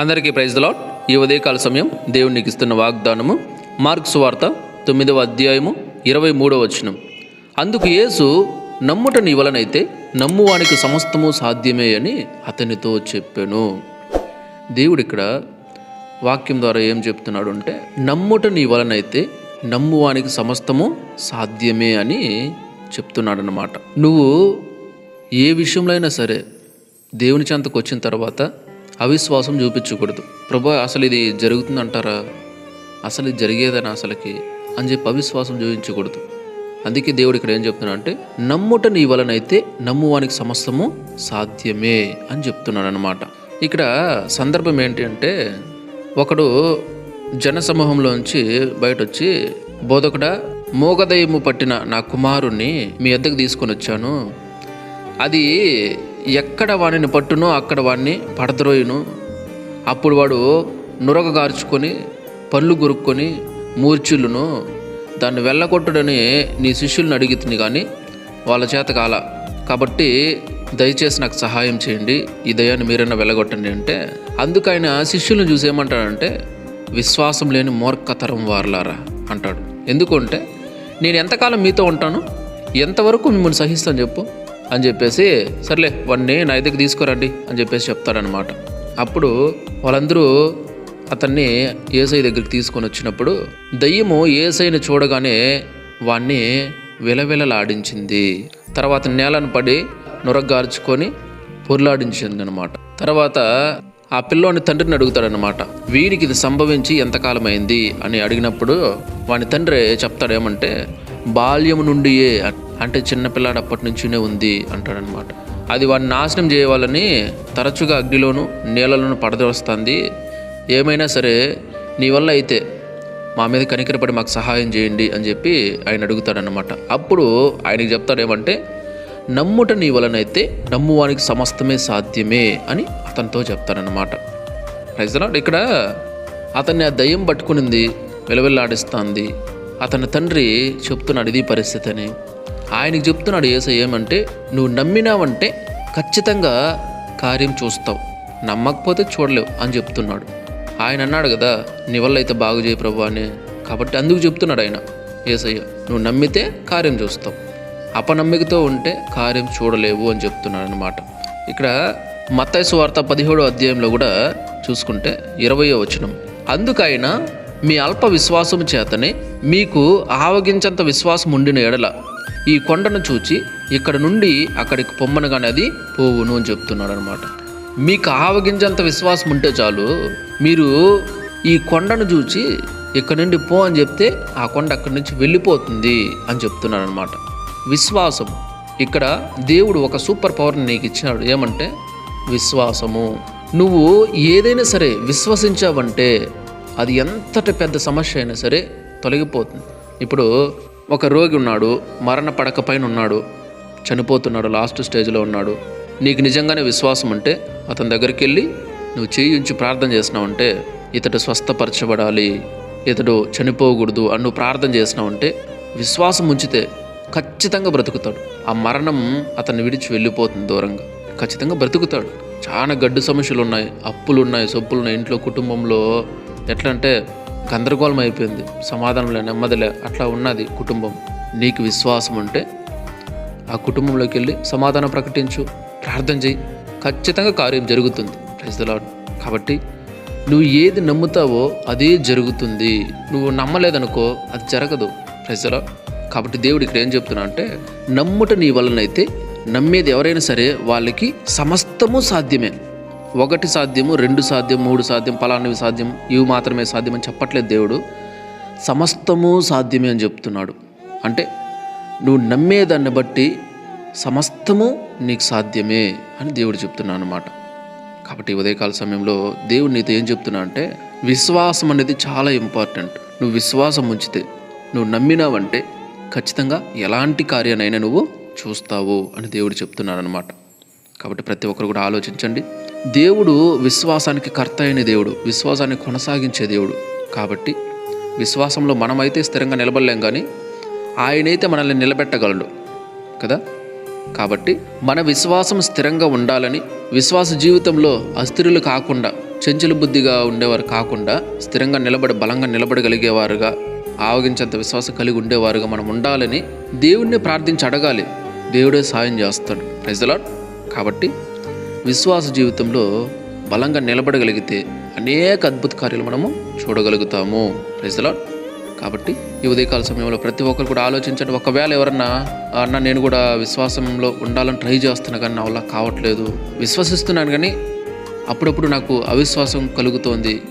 అందరికీ praise lot ఈ ఉదయకాల సమయం దేవునికి ఇస్తున్న వాగ్దానము మార్క్స్ వార్త తొమ్మిదవ అధ్యాయము ఇరవై మూడవ వచనం. అందుకు యేసు నమ్ముట నీ వలనైతే నమ్మువానికి సమస్తము సాధ్యమే అని అతనితో చెప్పాను. దేవుడు ఇక్కడ వాక్యం ద్వారా ఏం చెప్తున్నాడు అంటే నమ్ముట నీ వలనైతే నమ్మువానికి సమస్తము సాధ్యమే అని చెప్తున్నాడనమాట నువ్వు ఏ విషయంలో అయినా సరే దేవుని చెంతకు వచ్చిన తర్వాత అవిశ్వాసం చూపించకూడదు. ప్రభా అసలు ఇది జరుగుతుందంటారా? అసలు ఇది జరిగేదని అసలుకి? అని చెప్పి అవిశ్వాసం చూపించకూడదు. అందుకే దేవుడు ఇక్కడ ఏం చెప్తున్నాడు అంటే నమ్ముట నీ వలనైతే నమ్మువానికి సమస్తము సాధ్యమే అని చెప్తున్నాడు అనమాట ఇక్కడ సందర్భం ఏంటి అంటే ఒకడు జనసమూహంలోంచి బయట వచ్చి బోధకుడా మోగదయము పట్టిన నా కుమారుణ్ణి మీ ఎద్దకు తీసుకొని వచ్చాను అది ఎక్కడ వాడిని పట్టునో అక్కడ వాడిని పడద్రోయును. అప్పుడు వాడు నురగగార్చుకొని పళ్ళు గురుక్కొని మూర్ఛులను దాన్ని వెళ్ళగొట్టడని నీ శిష్యుల్ని అడిగితిని కానీ వాళ్ళ చేత కాల. కాబట్టి దయచేసి నాకు సహాయం చేయండి ఈ దయాన్ని మీరైనా వెళ్ళగొట్టండి అంటే. అందుకు ఆయన శిష్యులను చూసి ఏమంటాడంటే విశ్వాసం లేని మూర్ఖతరం వారలారా అంటాడు. ఎందుకంటే నేను ఎంతకాలం మీతో ఉంటాను? ఎంతవరకు మిమ్మల్ని సహిస్తాను చెప్పు. అని చెప్పేసి సర్లే వాడిని నా దగ్గరికి తీసుకురండి అని చెప్పేసి చెప్తాడనమాట అప్పుడు వాళ్ళందరూ అతన్ని ఏసై దగ్గరికి తీసుకొని వచ్చినప్పుడు దయ్యము ఏసైని చూడగానే వాణ్ణి విలవిలలాడించింది. తర్వాత నేలను పడి నురగార్చుకొని పొర్లాడించింది అనమాట తర్వాత ఆ పిల్లోని తండ్రిని అడుగుతాడనమాట వీడికి ఇది సంభవించి ఎంతకాలమైంది అని అడిగినప్పుడు వాని తండ్రి చెప్తాడేమంటే బాల్యం బాల్యము నుండియే అంటే చిన్నపిల్లాడు అప్పటి నుంచినే ఉంది అంటాడనమాట. అది వాడిని నాశనం చేయవాలని తరచుగా అగ్నిలోను నీళ్ళలోను పడదొస్తుంది ఏమైనా సరే నీ వల్ల అయితే మా మీద కనికరపడి మాకు సహాయం చేయండి అని చెప్పి ఆయన అడుగుతాడనమాట. అప్పుడు ఆయనకి చెప్తాడు ఏమంటే నమ్ముట నీ వలనైతే నమ్మువానికి సమస్తమే సాధ్యమే అని అతనితో చెప్తాడనమాట. రైజనాడ్ ఇక్కడ అతన్ని ఆ దయ్యం పట్టుకునింది వెలవెల్లాడిస్తుంది. అతని తండ్రి చెప్తున్నాడు ఇది పరిస్థితి అని ఆయనకి చెప్తున్నాడు ఏసై ఏమంటే నువ్వు నమ్మినావంటే ఖచ్చితంగా కార్యం చూస్తావు. నమ్మకపోతే చూడలేవు అని చెప్తున్నాడు. ఆయన అన్నాడు కదా నీ వల్ల అయితే బాగు చేయ ప్రభు అని. కాబట్టి అందుకు చెప్తున్నాడు ఆయన ఏసయ్య నువ్వు నమ్మితే కార్యం చూస్తావు. అపనమ్మికతో ఉంటే కార్యం చూడలేవు అని చెప్తున్నాడు అనమాట ఇక్కడ మత్తైసు వార్త పదిహేడో అధ్యాయంలో కూడా చూసుకుంటే ఇరవయో వచనం. అందుకైనా మీ అల్ప విశ్వాసం చేతనే మీకు ఆవగించంత విశ్వాసం ఉండిన ఎడల ఈ కొండను చూచి ఇక్కడ నుండి అక్కడికి పొమ్మనగానే అది పోవును అని చెప్తున్నాడు అనమాట మీకు ఆవగింజంత విశ్వాసం ఉంటే చాలు మీరు ఈ కొండను చూచి ఇక్కడ నుండి పో అని చెప్తే ఆ కొండ అక్కడి నుంచి వెళ్ళిపోతుంది అని చెప్తున్నాడు అనమాట విశ్వాసం ఇక్కడ దేవుడు ఒక సూపర్ పవర్ని నీకు ఇచ్చినాడు. ఏమంటే విశ్వాసము. నువ్వు ఏదైనా సరే విశ్వసించావంటే అది ఎంతటి పెద్ద సమస్య అయినా సరే తొలగిపోతుంది. ఇప్పుడు ఒక రోగి ఉన్నాడు మరణ పడక పైన ఉన్నాడు చనిపోతున్నాడు లాస్ట్ స్టేజ్లో ఉన్నాడు. నీకు నిజంగానే విశ్వాసం అంటే అతని దగ్గరికి వెళ్ళి నువ్వు చేయి ఉంచి ప్రార్థన చేసినావంటే ఇతడు స్వస్థపరచబడాలి ఇతడు చనిపోకూడదు అని నువ్వు ప్రార్థన చేసినావంటే విశ్వాసం ఉంచితే ఖచ్చితంగా బ్రతుకుతాడు. ఆ మరణం అతన్ని విడిచి వెళ్ళిపోతుంది దూరంగా. ఖచ్చితంగా బ్రతుకుతాడు. చాలా గడ్డు సమస్యలు ఉన్నాయి అప్పులు ఉన్నాయి సొప్పులు ఉన్నాయి ఇంట్లో కుటుంబంలో. ఎట్లా అంటే గందరగోళం అయిపోయింది. సమాధానంలే నెమ్మదిలే అట్లా ఉన్నది కుటుంబం. నీకు విశ్వాసం ఉంటే ఆ కుటుంబంలోకి వెళ్ళి సమాధానం ప్రకటించు ప్రార్థన చేయి. ఖచ్చితంగా కార్యం జరుగుతుంది. ప్రైజ్ ద కాబట్టి నువ్వు ఏది నమ్ముతావో అదే జరుగుతుంది. నువ్వు నమ్మలేదనుకో అది జరగదు. ప్రైజ్ ద కాబట్టి దేవుడు ఇక్కడ ఏం చెప్తున్నా అంటే నమ్ముట నీ వలనైతే నమ్మేది ఎవరైనా సరే వాళ్ళకి సమస్తము సాధ్యమే. ఒకటి సాధ్యము రెండు సాధ్యం మూడు సాధ్యం పలానవి సాధ్యం ఇవి మాత్రమే సాధ్యం అని చెప్పట్లేదు దేవుడు. సమస్తము సాధ్యమే అని చెప్తున్నాడు. అంటే నువ్వు నమ్మేదాన్ని బట్టి సమస్తము నీకు సాధ్యమే అని దేవుడు చెప్తున్నాను అనమాట కాబట్టి ఉదయకాల సమయంలో దేవుడు నీతో ఏం చెప్తున్నా అంటే విశ్వాసం అనేది చాలా ఇంపార్టెంట్. నువ్వు విశ్వాసం ఉంచితే నువ్వు నమ్మినావంటే ఖచ్చితంగా ఎలాంటి కార్యానైనా నువ్వు చూస్తావు అని దేవుడు చెప్తున్నాడు అనమాట కాబట్టి ప్రతి ఒక్కరు కూడా ఆలోచించండి. దేవుడు విశ్వాసానికి కర్త అయిన దేవుడు విశ్వాసాన్ని కొనసాగించే దేవుడు. కాబట్టి విశ్వాసంలో మనమైతే స్థిరంగా నిలబడలేం కానీ ఆయనైతే మనల్ని నిలబెట్టగలడు కదా? కాబట్టి మన విశ్వాసం స్థిరంగా ఉండాలని విశ్వాస జీవితంలో అస్థిరులు కాకుండా చెంచుల బుద్ధిగా ఉండేవారు కాకుండా స్థిరంగా నిలబడి బలంగా నిలబడగలిగేవారుగా ఆవగించేంత విశ్వాసం కలిగి ఉండేవారుగా మనం ఉండాలని దేవుణ్ణి ప్రార్థించి అడగాలి. దేవుడే సాయం చేస్తాడు. ప్రజలా కాబట్టి విశ్వాస జీవితంలో బలంగా నిలబడగలిగితే అనేక అద్భుత కార్యాలు మనము చూడగలుగుతాము. ప్రజలా కాబట్టి ఈ ఉదయకాల సమయంలో ప్రతి ఒక్కరు కూడా ఆలోచించండి. ఒకవేళ ఎవరన్నా అన్న నేను కూడా విశ్వాసంలో ఉండాలని ట్రై చేస్తున్నా కానీ నా వల్ల కావట్లేదు. విశ్వసిస్తున్నాను కానీ అప్పుడప్పుడు నాకు అవిశ్వాసం కలుగుతోంది.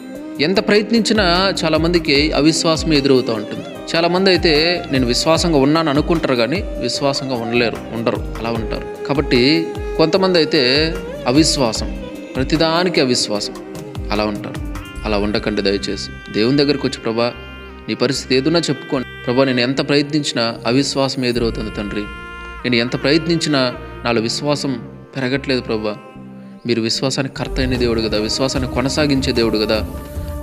ఎంత ప్రయత్నించినా చాలామందికి అవిశ్వాసం ఎదురవుతూ ఉంటుంది. చాలామంది అయితే నేను విశ్వాసంగా ఉన్నాను అనుకుంటారు కానీ విశ్వాసంగా ఉండలేరు ఉండరు అలా ఉంటారు. కాబట్టి కొంతమంది అయితే అవిశ్వాసం. ప్రతిదానికి అవిశ్వాసం. అలా ఉంటారు. అలా ఉండకండి దయచేసి. దేవుని దగ్గరికి వచ్చి ప్రభా నీ పరిస్థితి ఏదన్నా చెప్పుకోండి. ప్రభా నేను ఎంత ప్రయత్నించినా అవిశ్వాసం ఎదురవుతుంది తండ్రి. నేను ఎంత ప్రయత్నించినా నాలో విశ్వాసం పెరగట్లేదు ప్రభా. మీరు విశ్వాసానికి కర్త అయిన దేవుడు కదా. విశ్వాసాన్ని కొనసాగించే దేవుడు కదా.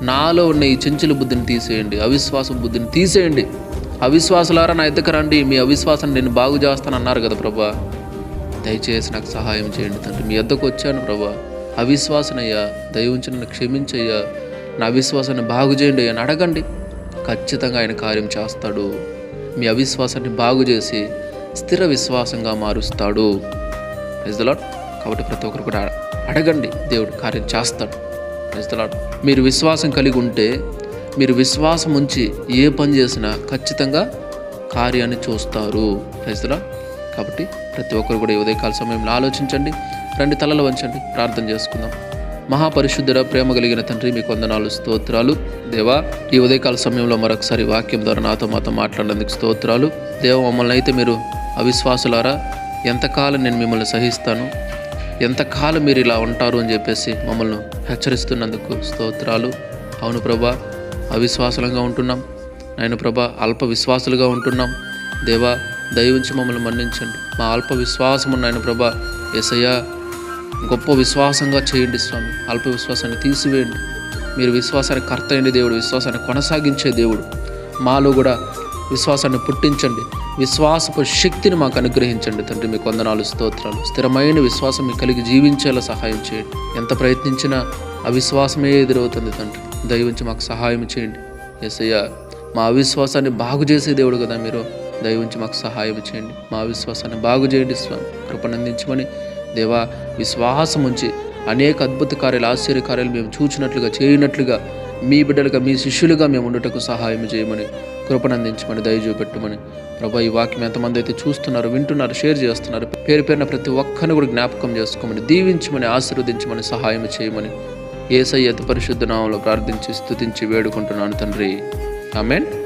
నాలో ఉన్న ఈ చెంచుల బుద్ధిని తీసేయండి. అవిశ్వాసం బుద్ధిని తీసేయండి. అవిశ్వాసులారా నా ఎద్దకు రండి. మీ అవిశ్వాసాన్ని నేను బాగు చేస్తాను అన్నారు కదా ప్రభా. దయచేసి నాకు సహాయం చేయండి తండ్రి. మీ వద్దకు వచ్చాను ప్రభా. అవిశ్వాసనయ్యా దయ ఉంచి నన్ను క్షమించయ్యా. నా అవిశ్వాసాన్ని బాగు చేయండి అని అడగండి. ఖచ్చితంగా ఆయన కార్యం చేస్తాడు. మీ అవిశ్వాసాన్ని బాగు చేసి స్థిర విశ్వాసంగా మారుస్తాడు. ప్రజలాడ్ కాబట్టి ప్రతి ఒక్కరు కూడా అడగండి దేవుడు కార్యం చేస్తాడు. ప్రజలాడ్ మీరు విశ్వాసం కలిగి ఉంటే మీరు విశ్వాసం ఉంచి ఏ పని చేసినా ఖచ్చితంగా కార్యాన్ని చూస్తారు. ప్రజలాడ్. కాబట్టి ప్రతి ఒక్కరు కూడా ఈ ఉదయకాల సమయంలో ఆలోచించండి రెండు తలలు వంచండి ప్రార్థన చేసుకుందాం. మహాపరిశుద్ధుడ ప్రేమ కలిగిన తండ్రి మీకు వందనాలు స్తోత్రాలు. దేవా ఈ ఉదయకాల సమయంలో మరొకసారి వాక్యం ద్వారా నాతో మాతో మాట్లాడినందుకు స్తోత్రాలు. దేవ మమ్మల్ని అయితే మీరు అవిశ్వాసులారా? ఎంతకాలం నేను మిమ్మల్ని సహిస్తాను? ఎంతకాలం మీరు ఇలా ఉంటారు అని చెప్పేసి మమ్మల్ని హెచ్చరిస్తున్నందుకు స్తోత్రాలు. అవును ప్రభా అవిశ్వాసులంగా ఉంటున్నాం. నేను ప్రభా అల్ప విశ్వాసులుగా ఉంటున్నాం. దేవా దయవించి మమ్మల్ని మన్నించండి. మా అల్ప విశ్వాసం నాయన ప్రభా ఎసయ్యా గొప్ప విశ్వాసంగా చేయండి స్వామి. అల్ప విశ్వాసాన్ని తీసివేయండి. మీరు విశ్వాసాన్ని కర్త అయిన దేవుడు విశ్వాసాన్ని కొనసాగించే దేవుడు. మాలో కూడా విశ్వాసాన్ని పుట్టించండి. విశ్వాసపు శక్తిని మాకు అనుగ్రహించండి తండ్రి. మీ కొందనాలు స్తోత్రాలు. స్థిరమైన విశ్వాసం మీకు కలిగి జీవించేలా సహాయం చేయండి. ఎంత ప్రయత్నించినా అవిశ్వాసమే ఎదురవుతుంది తండ్రి. దయవించి మాకు సహాయం చేయండి. ఎస్ఐయా మా అవిశ్వాసాన్ని బాగు చేసే దేవుడు కదా మీరు. దయవుంచి మాకు సహాయం చేయండి. మా విశ్వాసాన్ని బాగు చేయండి స్వామి. కృపనందించమని దేవా విశ్వాసం ఉంచి అనేక అద్భుత కార్యాలు ఆశ్చర్య కార్యాలు మేము చూచినట్లుగా చేయనట్లుగా మీ బిడ్డలుగా మీ శిష్యులుగా మేము ఉండటకు సహాయం చేయమని కృపనందించమని దయచూపెట్టమని ప్రభా ఈ వాక్యం ఎంతమంది అయితే చూస్తున్నారు వింటున్నారు షేర్ చేస్తున్నారు పేరు పేరున ప్రతి ఒక్కరిని కూడా జ్ఞాపకం చేసుకోమని దీవించమని ఆశీర్వదించమని సహాయం చేయమని ఏసయ్య అతి పరిశుద్ధ నామంలో ప్రార్థించి స్థుతించి వేడుకుంటున్నాను తండ్రి. ఆమెన్.